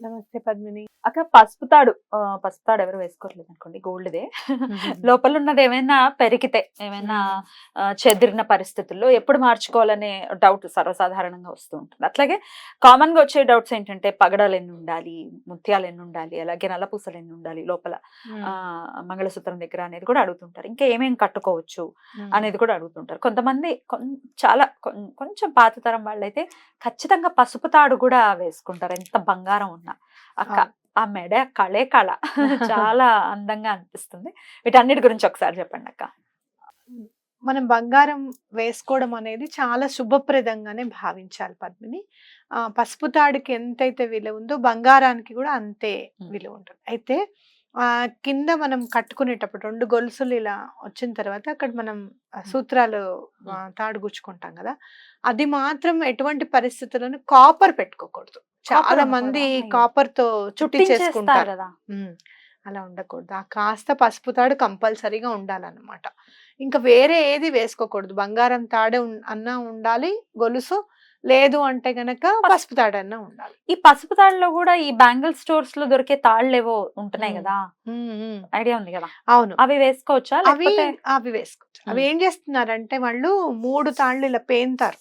నమస్తే పద్మిని. అక్క పసుపు తాడు పసుపు తాడు ఎవరు వేసుకోవట్లేదు అనుకోండి గోల్డ్దే. లోపల ఉన్నది ఏమైనా పెరిగితే ఏమైనా చెదిరిన పరిస్థితుల్లో ఎప్పుడు మార్చుకోవాలనే డౌట్ సర్వసాధారణంగా వస్తూ ఉంటుంది. అట్లాగే కామన్గా వచ్చే డౌట్స్ ఏంటంటే పగడాలు ఎన్ని ఉండాలి ముత్యాలు ఎన్ని ఉండాలి అలాగే నల్లపూసలు ఎన్ని ఉండాలి లోపల ఆ, మంగళసూత్రం దగ్గర అనేది కూడా అడుగుతుంటారు. ఇంకా ఏమేమి కట్టుకోవచ్చు అనేది కూడా అడుగుతుంటారు. కొంతమంది చాలా కొంచెం పాత తరం వాళ్ళైతే ఖచ్చితంగా పసుపు తాడు కూడా వేసుకుంటారు. ఎంత బంగారం ఉన్నా అక్క. ఆ మెడ కళే కళ. చాలా అందంగా అనిపిస్తుంది. వీటన్నిటి గురించి ఒకసారి చెప్పండి అక్క. మనం బంగారం వేసుకోవడం అనేది చాలా శుభప్రదంగానే భావించాలి పద్మిని. ఆ, పసుపు తాడుకి ఎంతైతే విలువ ఉందో బంగారానికి కూడా అంతే. విలువ ఉంటుంది. అయితే కింద మనం కట్టుకునేటప్పుడు రెండు గొలుసులు ఇలా వచ్చిన తర్వాత అక్కడ మనం సూత్రాలు తాడు గుచ్చుకుంటాం కదా! అది మాత్రం ఎటువంటి పరిస్థితుల్లోనూ కాపర్ పెట్టుకోకూడదు. చాలా? మంది. కాపర్తో చుట్టి చేసుకుంటారు. కదా! అలా ఉండకూడదు. ఆ కాస్త పసుపు తాడు కంపల్సరీగా ఉండాలన్నమాట. ఇంకా వేరే ఏది వేసుకోకూడదు. బంగారం తాడు అన్నా ఉండాలి గొలుసు లేదు అంటే గనక పసుపు తాడు అన్నా ఉండాలి. ఈ పసుపు తాళ్ళలో కూడా ఈ బ్యాంగిల్ స్టోర్స్లో దొరికే తాళ్ళు ఏవో ఉంటున్నాయి. కదా. ఐడియా ఉంది కదా? అవును. అవి వేసుకోవచ్చా? అవి అవి వేసుకోవచ్చు. అవి. ఏం చేస్తున్నారంటే వాళ్ళు మూడు తాళ్ళు ఇలా పేంతారు.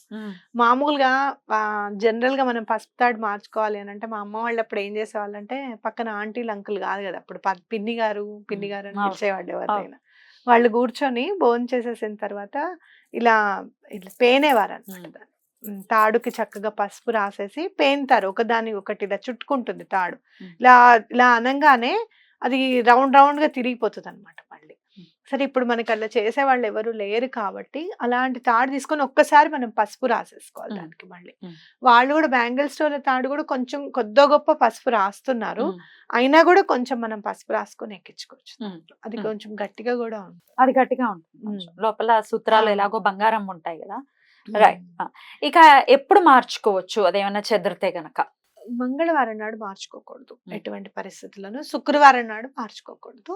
మామూలుగా జనరల్గా మనం పసుపు తాడు మార్చుకోవాలి అని అంటే మా అమ్మ వాళ్ళు అప్పుడు ఏం చేసేవాళ్ళంటే పక్కన ఆంటీలు అంకుల్ కాదు కదా అప్పుడు పిన్ని గారు పిన్ని గారు అని. పిలిచేవాళ్ళు ఎవరైనా వాళ్ళు కూర్చొని భోజనం చేసేసిన తర్వాత ఇలా ఇట్లా పేనేవారు అనమాట. తాడుకి చక్కగా పసుపు రాసేసి పేంతారు ఒకదాని ఒకటి ఇలా చుట్టుకుంటుంది తాడు. ఇలా ఇలా అనగానే అది రౌండ్ రౌండ్గా తిరిగిపోతుంది అనమాట మళ్ళీ. సరే ఇప్పుడు మనకి అలా చేసే వాళ్ళు ఎవరు లేరు కాబట్టి అలాంటి తాడు తీసుకొని ఒక్కసారి మనం పసుపు రాసేసుకోవాలి. దానికి మళ్ళీ. వాళ్ళు కూడా బ్యాంగిల్ స్టోర్ల తాడు కూడా కొంచెం కొద్దో గొప్ప పసుపు రాస్తున్నారు అయినా కూడా కొంచెం మనం పసుపు రాసుకొని ఎక్కించుకోవచ్చు. అది. కొంచెం గట్టిగా కూడా ఉంది అది గట్టిగా ఉంటుంది. లోపల సూత్రాలు. ఎలాగో బంగారం ఉంటాయి కదా రైట్ ఇక ఎప్పుడు మార్చుకోవచ్చు? అదేమన్నా చెదిరితే గనక. మంగళవారం నాడు మార్చుకోకూడదు. ఎటువంటి పరిస్థితుల్లోనూ. శుక్రవారం నాడు మార్చుకోకూడదు.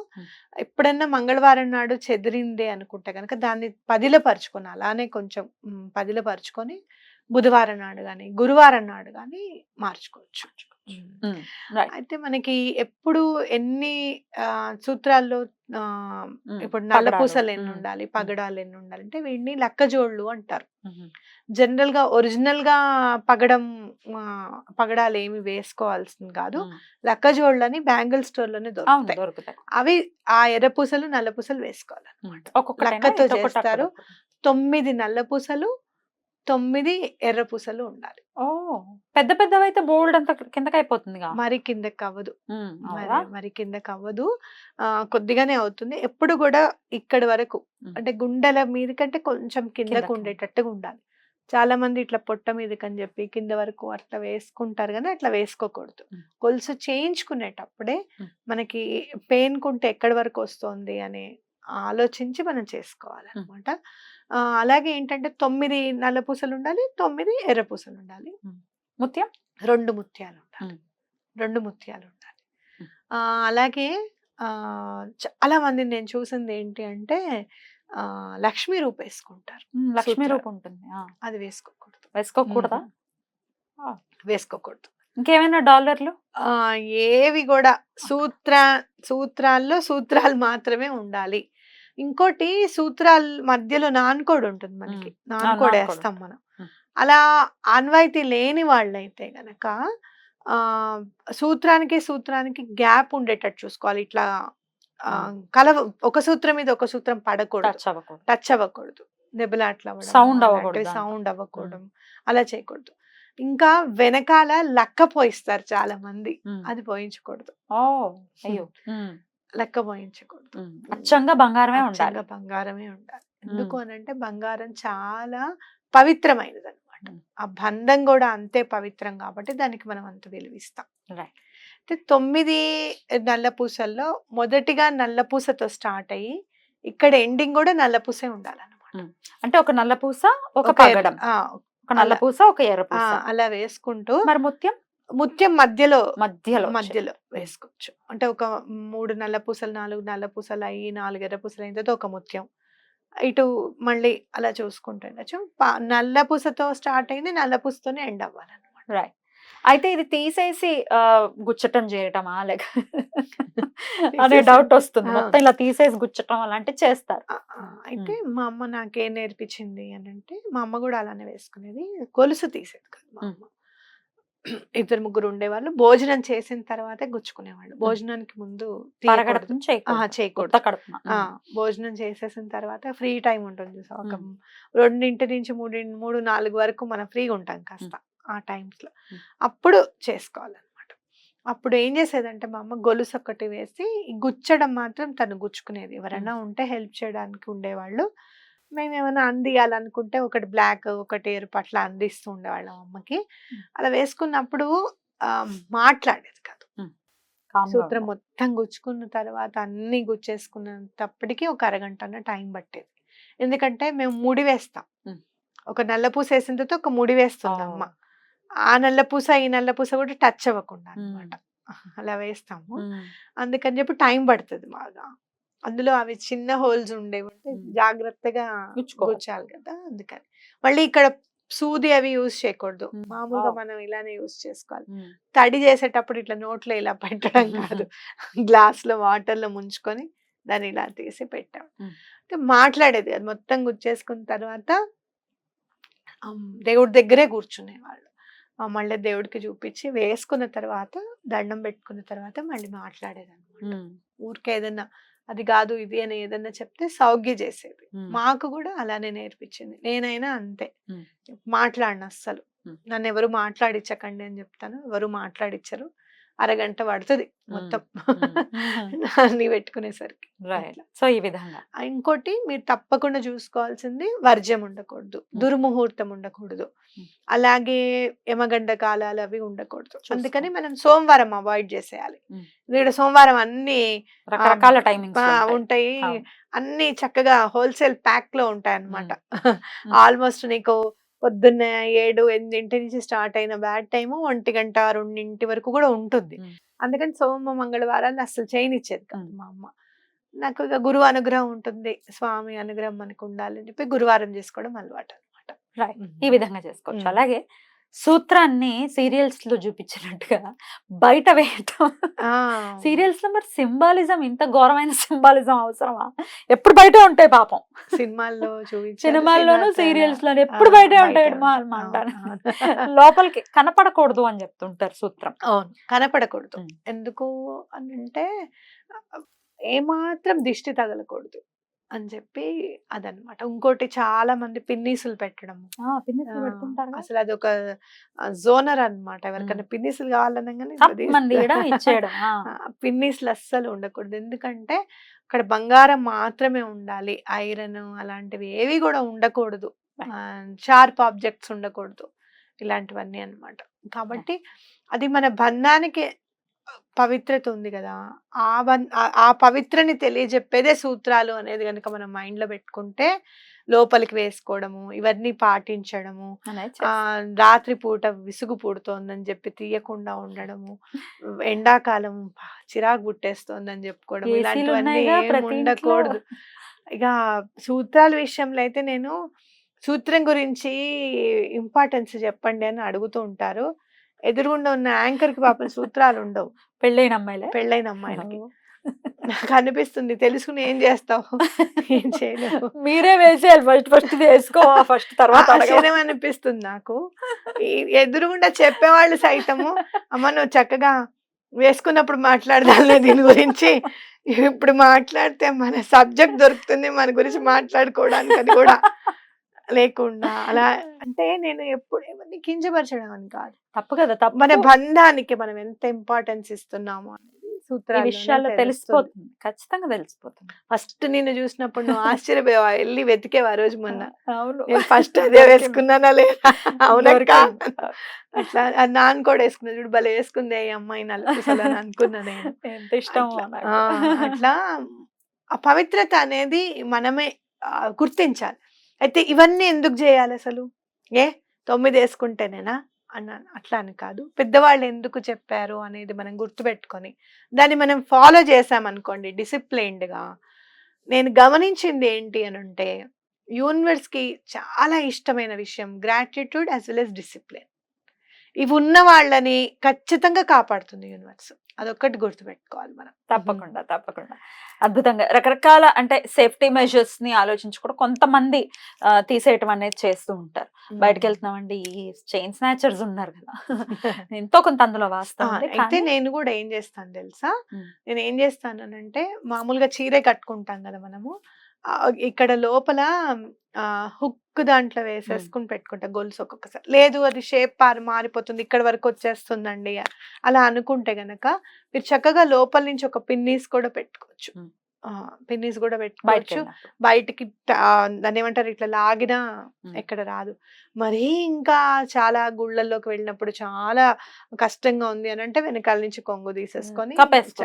ఎప్పుడన్నా మంగళవారం నాడు చెదిరిందే అనుకుంటే కనుక దాన్ని పదిలో పరుచుకొని అలానే కొంచెం మ్, పదిలో పరుచుకొని బుధవారం నాడు కానీ గురువారం నాడు కానీ మార్చుకోవచ్చు. అయితే మనకి ఎప్పుడు ఎన్ని ఆ, సూత్రాల్లో ఇప్పుడు నల్ల పగడాలు. పూసలు ఎన్ని ఉండాలి పగడాలు ఎన్ని ఉండాలి అంటే వీటిని లక్కజోళ్ళు అంటారు. జనరల్గా ఒరిజినల్గా పగడం పగడాలు ఏమి వేసుకోవాల్సింది కాదు. ఉమ్. లక్కజోళ్ళని బ్యాంగిల్ స్టోర్లోనే దొరుకుతాయి. అవి ఆ ఎర్ర పూసలు నల్ల పూసలు వేసుకోవాలి ఉమ్, ఒక్కొక్కటైనా? లక్కతో చేస్తారు. తొమ్మిది నల్ల పూసలు తొమ్మిది ఎర్ర పూసలు ఉండాలి. ఓ పెద్ద పెద్దవి అయితే బోల్డ్ అంత కిందకి అయిపోతుంది మరి కిందకి అవ్వదు మరి కిందకి అవ్వదు కొద్దిగానే అవుతుంది. ఎప్పుడు కూడా ఇక్కడి వరకు. అంటే గుండెల మీద కంటే కొంచెం కిందకు. ఉండేటట్టుగా ఉండాలి. చాలా మంది ఇట్లా పొట్ట మీదకని చెప్పి కింద వరకు అట్లా వేసుకుంటారు కానీ అట్లా వేసుకోకూడదు. గొలుసు చేయించుకునేటప్పుడే. మనకి పెయిన్ కుంటే ఎక్కడి వరకు వస్తుంది అని ఆలోచించి మనం చేసుకోవాలి అనమాట అలాగే ఏంటంటే తొమ్మిది నల్ల పూసలు ఉండాలి తొమ్మిది ఎర్ర పూసలు ఉండాలి ముత్యం? రెండు ముత్యాలు ఉండాలి. రెండు ముత్యాలు ఉండాలి అలాగే చాలా మందిని నేను చూసింది ఏంటి అంటే లక్ష్మీ రూప వేసుకుంటారు లక్ష్మీ. రూపం ఉంటుంది. అది వేసుకోకూడదు. వేసుకోకూడదా. వేసుకోకూడదు. ఇంకేమైనా డాలర్లు? ఆ, ఏవి కూడా సూత్ర సూత్రాల్లో సూత్రాలు మాత్రమే ఉండాలి. ఇంకోటి సూత్రాల మధ్యలో నాన్కోడ్ ఉంటుంది మనకి. నాన్కోడ్ వేస్తాం మనం. అలా ఆన్వాయితీ లేని వాళ్ళైతే గనక ఆ సూత్రానికి సూత్రానికి గ్యాప్ ఉండేటట్టు చూసుకోవాలి. ఇట్లా. కలవ ఒక సూత్రం మీద ఒక సూత్రం పడకూడదు. టచ్ అవ్వకూడదు. దెబ్బలాట్లు Sound అవ్వకూడదు సౌండ్ అవ్వకూడదు. అలా చేయకూడదు. ఇంకా వెనకాల లక్క పోయిస్తారు చాలా మంది. అది పోయించకూడదు. ఓ అయ్యో! లెక్క పోయించకూడదు. అచ్చంగా బంగారమే ఉండాలి. బంగారమే ఉండాలి. ఎందుకు అని అంటే బంగారం చాలా పవిత్రమైనది అనమాట. ఆ బంధం కూడా అంతే పవిత్రం కాబట్టి దానికి మనం అంత విలువిస్తాం. అయితే తొమ్మిది నల్ల పూసల్లో మొదటిగా నల్ల పూసతో స్టార్ట్ అయ్యి ఇక్కడ ఎండింగ్ కూడా నల్ల పూసే ఉండాలన్నమాట అంటే ఒక నల్ల పూస ఒక పగడం. ఒక నల్ల అలా. పూస ఒక ఎర్ర అలా వేసుకుంటూ మరి ముత్యం? ముత్యం మధ్యలో మధ్యలో మధ్యలో వేసుకోవచ్చు. అంటే ఒక మూడు నల్ల పూసలు నాలుగు నల్ల పూసలు అయ్యి నాలుగు ఎర్ర పూసలు అయిన తర్వాత ఒక ముత్యం. ఇటు మళ్ళీ అలా చూసుకుంటుండొచ్చు నల్ల పూసతో స్టార్ట్ అయింది నల్ల పూసతోనే ఎండ్ అవ్వాలన్నమాట. రైట్ అయితే ఇది తీసేసి గుచ్చటం చేయటమా? లేక అనే డౌట్ వస్తుంది. మొత్తం ఇలా తీసేసి గుచ్చటం అలాంటివి చేస్తారు. అయితే మా అమ్మ నాకేం నేర్పించింది అని అంటే మా అమ్మ కూడా అలానే వేసుకునేది. గొలుసు తీసేది కాదు మ్. అమ్మ. ఇద్దరు ముగ్గురు ఉండేవాళ్ళు. భోజనం చేసిన తర్వాతే గుచ్చుకునేవాళ్ళు. భోజనానికి ముందు చేయకూడదు. భోజనం చేసేసిన తర్వాత ఫ్రీ టైం ఉంటుంది? ఒక. రెండింటి నుంచి మూడు మూడు నాలుగు వరకు మనం ఫ్రీగా ఉంటాం కాస్త ఆ టైమ్స్లో. అప్పుడు చేసుకోవాలన్నమాట. అప్పుడు ఏం చేసేదంటే మా అమ్మ గొలుసు ఒకటి వేసి గుచ్చడం మాత్రం తను గుచ్చుకునేది. ఎవరైనా ఉంటే హెల్ప్ చేయడానికి ఉండేవాళ్ళు. మేము ఏమైనా అందియాలనుకుంటే ఒకటి బ్లాక్ ఒకటి ఎరుపు అట్లా అందిస్తూ ఉండేవాళ్ళం అమ్మకి మ్మ్. అలా వేసుకున్నప్పుడు మాట్లాడేది కాదు సూత్రం. మొత్తం గుచ్చుకున్న తర్వాత అన్ని గుచ్చేసుకున్నప్పటికీ ఒక అరగంట టైం పట్టేది ఎందుకంటే మేము ముడి వేస్తాం. ఒక నల్ల పూస వేసిన తర్వాత ఒక ముడి వేస్తుంది. అమ్మ ఆ నల్ల పూస ఈ నల్ల పూస కూడా టచ్ అవ్వకుండా ఉమ్. అన్నమాట అలా వేస్తాము. అందుకని చెప్పి టైం పడుతుంది బాగా అందులో అవి చిన్న హోల్స్ ఉండేవి ఉంటే. జాగ్రత్తగా. గుచ్చాలి కదా అందుకని మళ్ళీ ఇక్కడ సూది అవి యూజ్ చేయకూడదు. మామూలుగా. మనం ఇలానే యూజ్ చేసుకోవాలి. తడి చేసేటప్పుడు ఇట్లా నోట్లో ఇలా పెట్టడం కాదు గ్లాస్లో వాటర్లో ముంచుకొని దాన్ని ఇలా తీసి పెట్టాం. అంటే మాట్లాడేది అది మొత్తం గుచ్చేసుకున్న తర్వాత దేవుడి దగ్గరే కూర్చునేవాళ్ళు ఆ, మళ్ళీ దేవుడికి చూపించి వేసుకున్న తర్వాత దండం పెట్టుకున్న తర్వాత మళ్ళీ మాట్లాడేది అనమాట. ఊరికే ఏదన్నా అది కాదు ఇది అని ఏదన్నా చెప్తే సౌగ్య చేసేది. మాకు కూడా అలానే నేర్పించింది నేనైనా అంతే. మాట్లాడిన అస్సలు. నన్ను ఎవరు మాట్లాడించకండి అని చెప్తాను ఎవరు మాట్లాడించరు అరగంట పడుతుంది మొత్తం. అన్ని పెట్టుకునేసరికి. సో ఈ విధంగా. ఇంకోటి మీరు తప్పకుండా చూసుకోవాల్సింది వర్జ్యం ఉండకూడదు. దుర్ముహూర్తం ఉండకూడదు. అలాగే యమగండ కాలాలు అవి ఉండకూడదు. అందుకని మనం సోమవారం అవాయిడ్ చేసేయాలి. ఇక్కడ సోమవారం అన్ని రకరకాల టైమింగ్స్ ఆ, ఉంటాయి. అన్ని చక్కగా హోల్సేల్ ప్యాక్లో ఉంటాయి అన్నమాట. ఆల్మోస్ట్ నీకు పొద్దున్న ఏడు ఎనిమిదింటి నుంచి స్టార్ట్ అయిన బ్యాడ్ టైము ఒంటి గంట రెండింటి వరకు కూడా ఉంటుంది. అందుకని సోమ మంగళవారాలు అసలు చేయనిచ్చేది కాదు మ్. అమ్మ. నాకు ఇక గురువు అనుగ్రహం ఉంటుంది. స్వామి అనుగ్రహం మనకు ఉండాలని చెప్పి గురువారం చేసుకోవడం అలవాటు అనమాట రైట్. ఈ విధంగా చేసుకోవచ్చు. అలాగే సూత్రాన్ని సీరియల్స్లో చూపించినట్టుగా బయట వేయటం. సీరియల్స్లో మరి సింబాలిజం ఇంత ఘోరమైన సింబాలిజం అవసరమా? ఎప్పుడు బయట ఉంటాయి పాపం. సినిమాల్లో సినిమాల్లోనూ సినిమా సీరియల్స్ లోను ఎప్పుడు బయటే ఉంటాయి. అంటాను లోపలికి కనపడకూడదు అని చెప్తుంటారు సూత్రం. అవును. కనపడకూడదు. ఎందుకు అని అంటే ఏమాత్రం దిష్టి తగలకూడదు. అని చెప్పి అదనమాట. ఇంకోటి చాలా మంది పిన్నీసులు పెట్టడం పిన్నిస్లు పెడుతుంటారు. అసలు అది ఒక జోనర్ అన్నమాట. ఎవరికైనా పిన్నీసులు కావాలనగానే పిన్నీసులు అస్సలు ఉండకూడదు. ఎందుకంటే అక్కడ బంగారం మాత్రమే ఉండాలి. ఐరన్ అలాంటివి ఏవి కూడా ఉండకూడదు. షార్ప్ ఆబ్జెక్ట్స్ ఉండకూడదు. ఇలాంటివన్నీ అన్నమాట. కాబట్టి అది మన బంధానికి పవిత్రత ఉంది కదా ఆ ఆ- పవిత్రని తెలియజెప్పేదే సూత్రాలు అనేది కనుక మనం మైండ్లో పెట్టుకుంటే లోపలికి వేసుకోవడము ఇవన్నీ పాటించడము. రాత్రి పూట విసుగు పుడుతోందని చెప్పి తీయకుండా ఉండడము ఎండాకాలం చిరాకు పుట్టేస్తోందని చెప్పుకోవడం ఇలాంటివన్నీ. ఉండకూడదు ఇక సూత్రాల విషయంలో అయితే నేను సూత్రం గురించి ఇంపార్టెన్స్ చెప్పండి అని అడుగుతూ ఉంటారు ఎదురుగుండా ఉన్న యాంకర్కి పాపం సూత్రాలు ఉండవు పెళ్ళైన అమ్మాయిలే? పెళ్ళైన అమ్మాయిలకి. నాకు అనిపిస్తుంది తెలుసుకుని ఏం చేస్తావు? ఏం చేయలేవు. మీరే వేసేయాలి. ఫస్ట్ ఫస్ట్ వేసుకో. ఫస్ట్ తర్వాత. ఆశ్చర్యం అనిపిస్తుంది నాకు. ఎదురుగుండా చెప్పేవాళ్ళు సైతము. అమ్మ నువ్వు చక్కగా వేసుకున్నప్పుడు మాట్లాడదాంలే దీని గురించి. ఇప్పుడు మాట్లాడితే మన సబ్జెక్ట్ దొరుకుతుంది. మన గురించి మాట్లాడుకోవడానికి అది కూడా. లేకుండా అలా అంటే నేను ఎప్పుడు ఎవరిని కించపరచడం అని కాదు. తప్పు కదా తప్పు. మన బంధానికి మనం ఎంత ఇంపార్టెన్స్ ఇస్తున్నాము సూత్రాలు విషయాల్లో తెలిసిపోతుంది. ఖచ్చితంగా తెలిసిపోతుంది. ఫస్ట్ నిన్ను చూసినప్పుడు నువ్వు ఆశ్చర్యపోయావా. వెళ్ళి వెతికేవా రోజు మొన్న? అవును. నేను ఫస్ట్ అదే వేసుకున్నానా లేదా? అవునక్క. అట్లా నాన్న కూడా వేసుకున్నా చూడు భలే వేసుకుంది ఈ అమ్మాయి నలుపుసలు అని అనుకున్నా నేను. ఎంత ఇష్టమో అట్లా. ఆ, పవిత్రత అనేది మనమే గుర్తించాలి. అయితే ఇవన్నీ ఎందుకు చేయాలి అసలు? ఏ? తొమ్మిది వేసుకుంటేనేనా? అన్నాను అట్లా అని కాదు. పెద్దవాళ్ళు ఎందుకు చెప్పారు అనేది మనం గుర్తుపెట్టుకొని దాన్ని మనం ఫాలో చేసామనుకోండి డిసిప్లైన్డ్గా నేను గమనించింది ఏంటి అని అంటే యూనివర్స్కి చాలా ఇష్టమైన విషయం gratitude as well as discipline ఇవి ఉన్న వాళ్ళని ఖచ్చితంగా కాపాడుతుంది యూనివర్స్. అదొక్కటి గుర్తుపెట్టుకోవాలి మనం. తప్పకుండా తప్పకుండా. అద్భుతంగా. రకరకాల అంటే సేఫ్టీ మెజర్స్ని ఆలోచించి కూడా కొంతమంది ఆ, తీసేయటం అనేది చేస్తూ ఉంటారు. బయటకు వెళ్తున్నామండి ఈ చైన్ స్నాచర్స్ ఉన్నారు కదా. ఎంతో కొంత అందులో ఉంది. అయితే నేను కూడా ఏం చేస్తాను తెలుసా. నేను ఏం చేస్తానంటే మామూలుగా చీరే కట్టుకుంటాం కదా మనము. ఇక్కడ లోపల హుక్ దాంట్లో వేసేసుకుని పెట్టుకుంటా గొలుసు ఒక్కొక్కసారి. లేదు అది షేప్ పారి మారిపోతుంది ఇక్కడ వరకు వచ్చేస్తుందండి అలా అనుకుంటే గనక మీరు చక్కగా లోపల నుంచి ఒక పిన్నీస్ కూడా పెట్టుకోవచ్చు. పిన్నీస్ కూడా పెట్టుకోవచ్చు. బయటికి దాన్ని ఏమంటారు? ఇట్లా లాగినా. ఎక్కడ రాదు. మరీ ఇంకా చాలా గుళ్ళల్లోకి వెళ్ళినప్పుడు చాలా కష్టంగా ఉంది అని అంటే వెనకాల నుంచి కొంగు తీసేసుకొని.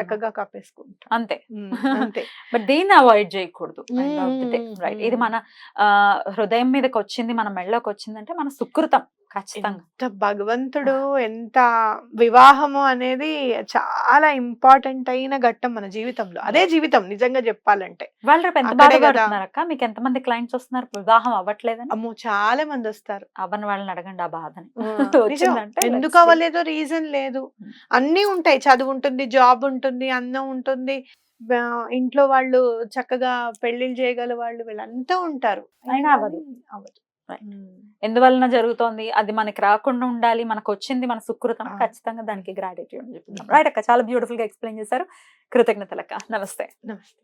చక్కగా కప్పేసుకుంటాం. అంతే. అంతే. బట్ దీన్ని అవాయిడ్ చేయకూడదు. right? ఇది. మన ఆ, హృదయం మీదకి వచ్చింది మన మెళ్ళకి వచ్చిందంటే మన సుకృతం. ఖచ్చితంగా. భగవంతుడు ఎంత వివాహము అనేది చాలా ఇంపార్టెంట్ అయిన ఘట్టం మన జీవితంలో. అదే జీవితం నిజంగా చెప్పాలంటే. వాళ్ళు అక్క మీకు ఎంత మంది క్లయింట్స్ వస్తున్నారు? వివాహం అవ్వట్లేదని? అమ్మో! చాలా మంది వస్తారు. అవ్వని వాళ్ళని అడగండి ఆ బాధని. ఎందుకు. అవ్వలేదో రీజన్ లేదు. అన్నీ ఉంటాయి. చదువు ఉంటుంది జాబ్ ఉంటుంది అన్నం ఉంటుంది. ఇంట్లో వాళ్ళు చక్కగా పెళ్ళిళ్ళు చేయగల వాళ్ళు వీళ్ళంతా ఉంటారు. అయినా అవ్వదు. అవ్వదు. ఎందువలన జరుగుతోంది? అది మనకి రాకుండా ఉండాలి మనకు వచ్చింది మన సుకృతం. ఖచ్చితంగా దానికి గ్రాటిట్యూడ్ చెప్తున్నాం. రైట్ అక్క? చాలా బ్యూటిఫుల్గా ఎక్స్ప్లెయిన్ చేశారు. కృతజ్ఞతలక్క. నమస్తే. నమస్తే.